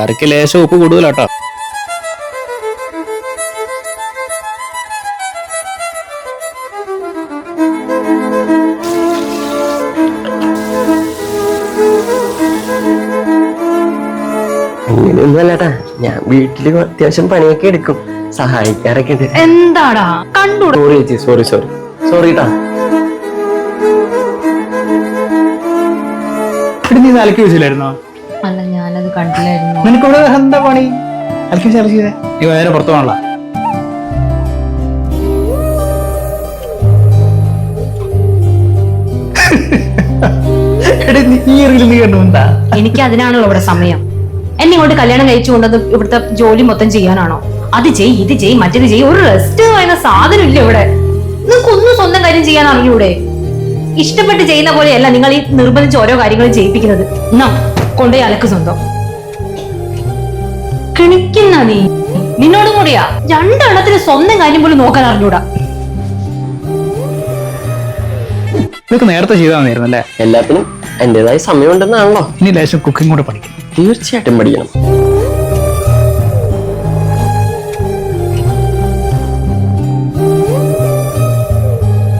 കറിക്ക് ലേശം ഉപ്പ് കൂടുതലാട്ടോ. അങ്ങനെയൊന്നുമല്ലട്ടാ ഞാൻ വീട്ടിൽ അത്യാവശ്യം പണിയൊക്കെ എടുക്കും. സഹായിക്കാറൊക്കെ ഉണ്ട്. എന്താടാ? കണ്ടു സോറി ചേച്ചി സോറി സോറി സോറി ട്ടാ. നീ അലക്കി വെച്ചില്ലായിരുന്നോ അല്ല ഞാനത് കണ്ടില്ലായിരുന്നു. നിനക്ക് ഇവിടെ എന്താ പണി? അലക്കി അലക്കി ചെയ്തേ. നീ നേരെ പുറത്തു പോകണല്ല എടി നീ ഈ നീ കണ്ടു എന്താ? എനിക്ക് അതിനാണല്ലോ ഇവിടെ സമയം. എന്നെ ഇങ്ങോട്ട് കല്യാണം കഴിച്ചു കൊണ്ടത് ഇവിടുത്തെ ജോലി മൊത്തം ചെയ്യാനാണോ? അത് ചെയ് ഇത് ചെയ് മറ്റേത് ചെയ് ഒരു റെസ്റ്റ് പറയുന്ന സാധനം ഇല്ല ഇവിടെ. നിങ്ങൾക്ക് ഒന്നും സ്വന്തം കാര്യം ചെയ്യാൻ അറിയൂടെ ഇഷ്ടപ്പെട്ട് ചെയ്യുന്ന പോലെയല്ല നിങ്ങൾ ഈ നിർബന്ധിച്ച് ഓരോ കാര്യങ്ങളും ചെയ്യിപ്പിക്കുന്നത്. എന്നാ കൊണ്ടുപോയി അലക്ക് സ്വന്തം. കിണിക്കുന്ന നീ. നിന്നോടും കൂടിയാ. രണ്ടെണ്ണത്തിന് സ്വന്തം കാര്യം പോലും നോക്കാൻ അറിഞ്ഞൂടാ. ഇതൊക്കെ നേരത്തെ ചെയ്താൽ അല്ലേ എല്ലാത്തിനും എന്റേതായ സമയമുണ്ടെന്നാണല്ലോ. ഇനി ലേശം കുക്കിംഗ് കൂടെ പഠിക്കും. തീർച്ചയായിട്ടും പഠിക്കണം.